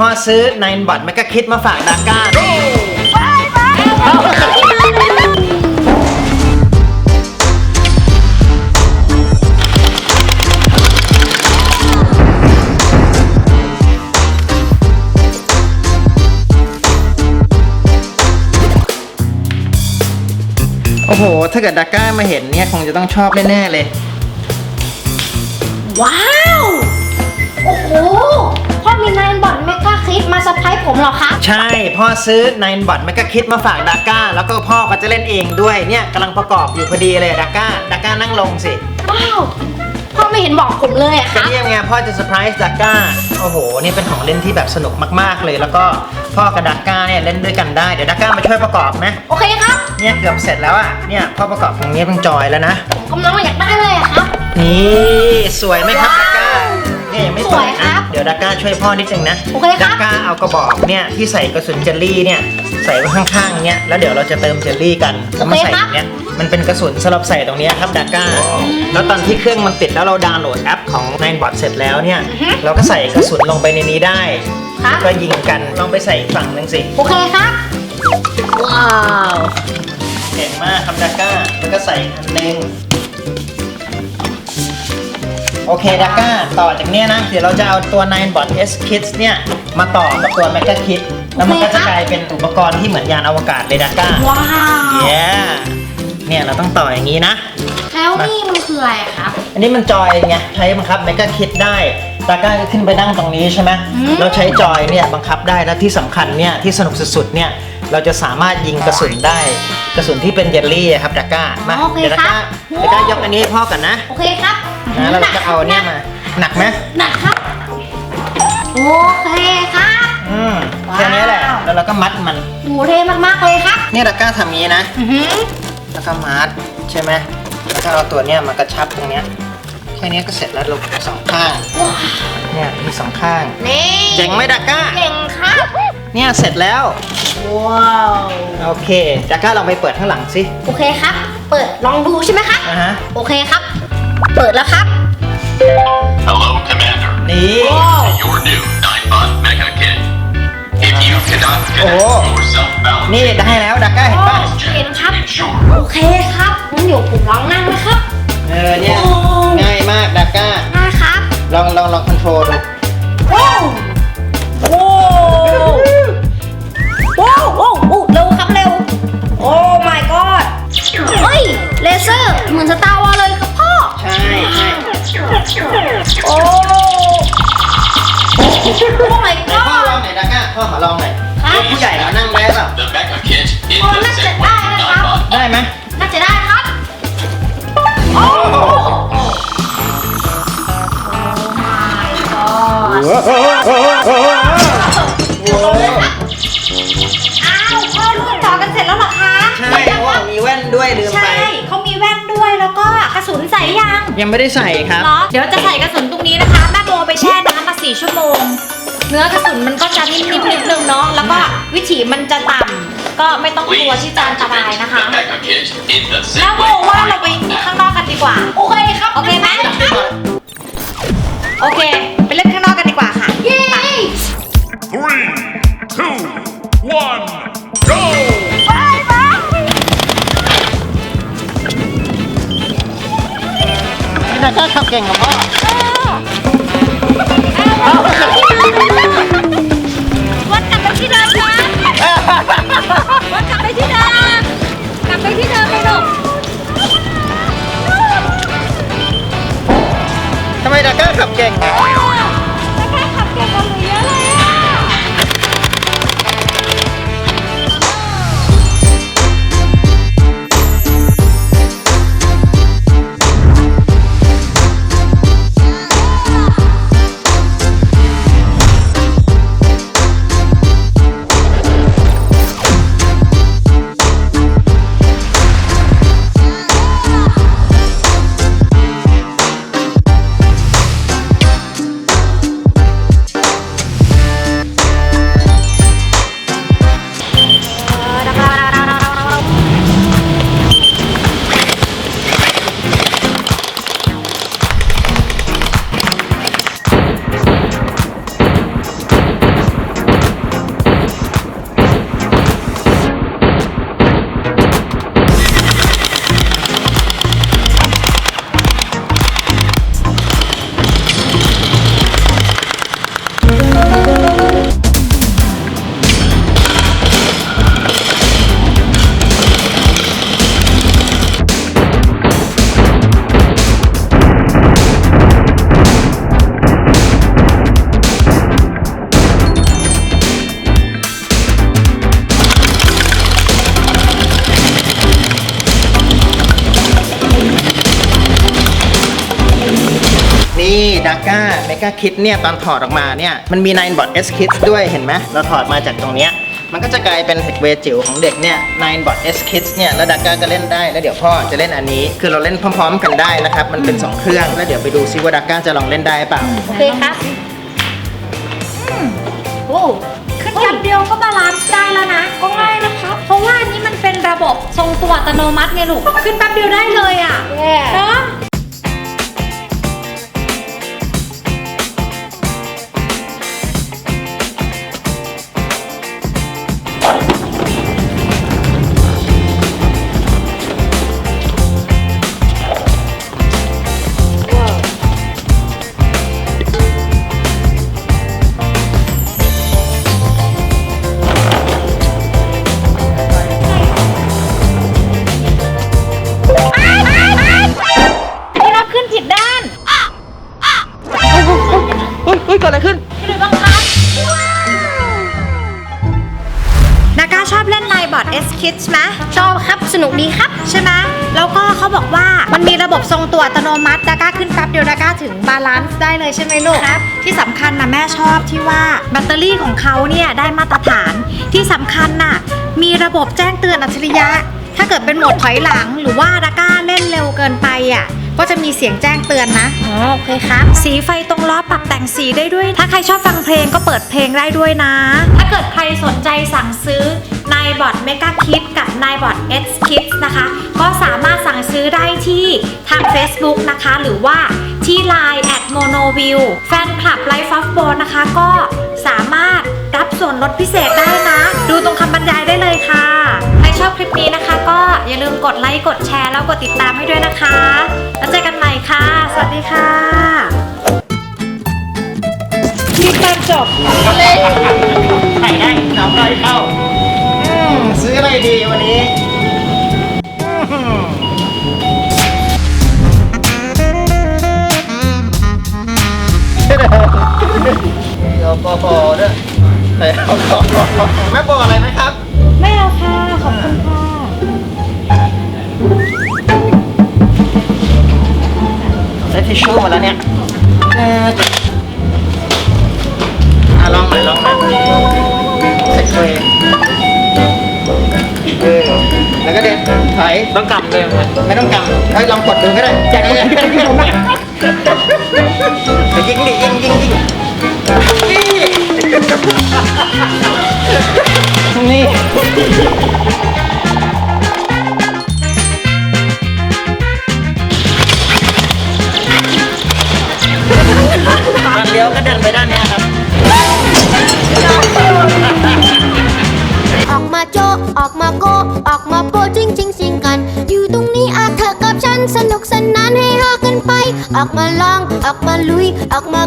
พ่อซื้อไนน์บอทแมกกาคิดมาฝากดาก้าโอ้โห ถ้าเกิดดาก้ามาเห็นเนี่ย คงจะต้องชอบแน่ ๆ เลย ว้าว โอ้โห พ่อมีนายบอลเมกาคลิปมาเซอร์ไพรส์ผมเหรอคะ ใช่ พ่อซื้อไนน์บอทแมกกาคิดมาฝากดาก้า แล้วก็พ่อก็จะเล่นเองด้วยเนี่ยกำลังประกอบอยู่พอดีเลยดาก้าดาก้านั่งลงสิว้าวพ่อไม่เห็นบอกผมเลยอะคก็รับเนี่ยไงพ่อจะเซอร์ไพรส์ดาก้าโอ้โห นี่เป็นของเล่นที่แบบสนุกมากๆเลย แล้วก็พ่อกับดาก้าเนี่ยเล่นด้วยกันได้เดี๋ยวดาก้ามาช่วยประกอบไหมโอเคครับ เนี่ยเกือบเสร็จแล้วอะเนี่ยพ่อประกอบตรงนี้เป็นจอยแล้วนะผมกำลังอยากได้เลยอะครับนี่สวยไหมครับว้าวดาก้า เนี่ยยังไม่สวยครับอะเดี๋ยวดาก้าช่วยพ่อนิดนึงนะโอเคครับ ดาก้าเอากระบอกเนี่ยที่ใส่กระสุนเจลลี่เนี่ยใส่ไว้ข้างๆเนี่ยแล้วเดี๋ยวเราจะเติมเจลลี่กันแล้วมาใส่อย่างเนี่ยมันเป็นกระสุนสำหรับใส่ตรงเนี้ยครับดาก้าแล้วตอนที่เครื่องมันติดแล้วเราดาวน์โหลดแอปของ Ninebot เสร็จแล้วเนี่ยเราก็ใส่กระสุนลงไปในนี้ได้ครับ ก็ยิงกันลองไปใส่อีกฝั่งหนึ่งสิโอเคครับ ว้าว เก่งมากครับดาก้าแล้วก็ใส่อันหนึง โอเคดาก้าต่อจากเนี้ยนะ เดี๋ยวเราจะเอาตัว Ninebot S Kids เนี่ยมาต่อกับตัว Mega Kit แล้วมันก็จะกลายเป็นอุปกรณ์ที่เหมือนยานอวกาศเลยดาก้าว้าวเย้เนี่ยเราต้องต่ออย่างนี้นะ แล้วนี่มันคืออะไรอะครับ อันนี้มันจอยไงใช้บังคับ Mega Kit ได้ดาก้าก็ขึ้นไปนั่งตรงนี้ใช่ไหมอืมเราใช้จอยเนี่ยบังคับได้แล้วที่สำคัญเนี่ยที่สนุกสุดๆเนี่ยเราจะสามารถยิงกระสุนได้ กระสุนที่เป็นเยลลี่อะครับดาก้ามาโอเคเดี๋ยวดาครัก้าบดาก้ายกอันนี้ให้พ่อก่อนนะ โอเคครับ นะแล้วเราจะเอาเนี่ยมาหนักไหมหนักครับ โอเคครับ อืมแค่นี้แหละว้าวแล้วเราก็มัดมันดูเท่มากๆเลยครับ เนี่ยดาก้าทำอย่างนี้นะ อือหือแล้วก็มัดใช่ไหมแล้วก็เอาตัวเนี้ยมากระชับตรงเนี้ย แค่นี้ก็เสร็จแล้วลูกสองข้างว้าวเนี่ยมีสองข้าง นี่เจ๋งไหมดาก้าเจ๋งครับ เนี่ยเสร็จแล้ว ว้าว โอเคดาก้าลองไปเปิดข้างหลังสิ โอเคครับ เปิดลองดูใช่ไหมครับ อะฮะ โอเคครับ เปิดแล้วครับ Hello, Commander. นี่ Your new Ninebot Mecha Kit. If you cannot connect Oh. your self-balance นี่ได้แล้วดาก้าเห็นป่ะเห็นครับ ensure โอเคครับงั้นเดี๋ยวผมลองนั่งนะครับเออเนี่ยโอ้ง่ายมากดาก้านะครับลองลองลองคอนโทรลดูว้าวโอ้ว้าวว้าวโอ้เร็วครับเร็ว โอ้ my god เฮ้ยเลเซอร์เหมือนสตาร์ my ไหนพ่อลอง god หน่อยดาก้าพ่อขอลองหน่อยครับเอ้ยผู้ใหญ่เรานั่งได้เปล่า the Mecha Kit is Oh, the that's same it. way Ah, ah, Ninebot ได้ไหมน่าจะได้ครับ โอ้ my god อ้าวพ่อลูกต่อกันเสร็จแล้วเหรอคะใช่เพราะว่ามีแว่นด้วยลืมไป ใช่เขามีแว่นด้วยแล้วก็กระสุนใส่ยัง ยังไม่ได้ใส่ครับ เหรอ เดี๋ยวจะใส่กระสุนตรงนี้ 24 ชั่วโมง เนื้อกระสุนมันก็จะนิ่มๆนิดนึงเนาะแล้วก็วิถีมันจะต่ำก็ไม่ต้องกลัวที่จานตรายนะคะ แล้วโบว่าเราไปข้างนอกกันดีกว่า โอเคครับ โอเคไหมโอเค ไปเล่นข้างนอกกันดีกว่าค่ะ เย้ three two one go ไปไปนาชาทำเก่งกับพ่อ ว ก้าเมกาคิดเนี่ยตอนถอดออกมาเนี่ยมันมี9 bot S Kids ด้วยเห็นไหมเราถอดมาจากตรงเนี้ยมันก็จะกลายเป็นเทคเวจิ๋วของเด็กเนี่ย9 bot S Kids เนี่ยแล้วดาก้าก็เล่นได้ แล้วเดี๋ยวพ่อจะเล่นอันนี้ คือเราเล่นพร้อม ๆ กันได้นะครับ มันเป็นสองเครื่อง แล้วเดี๋ยวไปดูซิว่าดาก้าจะลองเล่นได้เปล่า โอเคครับอืมโอ้ขึ้นแป๊บเดียวก็บาลานซ์ได้แล้วนะ ก็ง่ายนะครับ เพราะว่าอันนี้มันเป็นระบบทรงตัวอัตโนมัติไงลูก ขึ้นแป๊บเดียวได้เลยอะเนาะ บอร์ด S Kids ไหมชอบครับสนุกดีครับ ใช่ไหมแล้วก็เขาบอกว่ามันมีระบบทรงตัวอัตโนมัติดาก้าขึ้นแป๊บเดียวดาก้าถึงบาลานซ์ได้เลยใช่ไหมลูกครับที่สำคัญนะแม่ชอบที่ว่าแบตเตอรี่ของเขาเนี่ยได้มาตรฐานที่สำคัญน่ะมีระบบแจ้งเตือนอัจฉริยะ ถ้าเกิดเป็นโหมดถอยหลังหรือว่าดาก้าเล่นเร็วเกินไปอะก็จะมีเสียงแจ้งเตือนนะอ๋อโอเคครับ สีไฟตรงล้อปรับแต่งสีได้ด้วย ถ้าใครชอบฟังเพลงก็เปิดเพลงได้ด้วยนะ ถ้าเกิดใครสนใจสั่งซื้อนายบอดเมกาคิดกับนายบอด X Kids นะคะ ก็สามารถสั่งซื้อได้ที่ทาง Facebook นะคะ หรือว่าที่ Line monoview แฟนคลับ Life of b o นะคะ ก็สามารถ รับส่วนลดพิเศษได้นะ ดูตรงคำบรรยายได้เลยค่ะ ใครชอบคลิปนี้นะคะ ก็อย่าลืมกดไลค์กดแชร์แล้วกดติดตามให้ด้วยนะคะ แล้วเจอกันใหม่ค่ะ สวัสดีค่ะคลิปตอนจบถ่ายได้น้ำลอยเข้าอืมซื้ออะไรดีวันนี้อื้อหือเอาปอปอด้วย ใส่เอาปอปอแม่บอกอะไรนะครับ ไม่เอาค่ะ ขอบคุณค่ะ ได้ทิชชู่มาแล้วเนี่ยเอ่ออะลองหน่อยลองหน่อยเสร็จเลยเออแล้วก็เด็ดถอยต้องกำเลยไหมไม่ต้องกำเฮ้ยลองกดดูก็ได้แจกเลยเดี๋ยวยิงดิยิงยิงยิง นี่ทางเลี้ยวก็เดินไปด้านเนี้ยครับ ออกมาโจะออกมาโกะออกมาโปะจริงจริงสิงกัน อยู่ตรงนี้อาเธอกับฉันสนุกสนานให้ฮากันไป ออกมาลอง ออกมาลุย ออกมา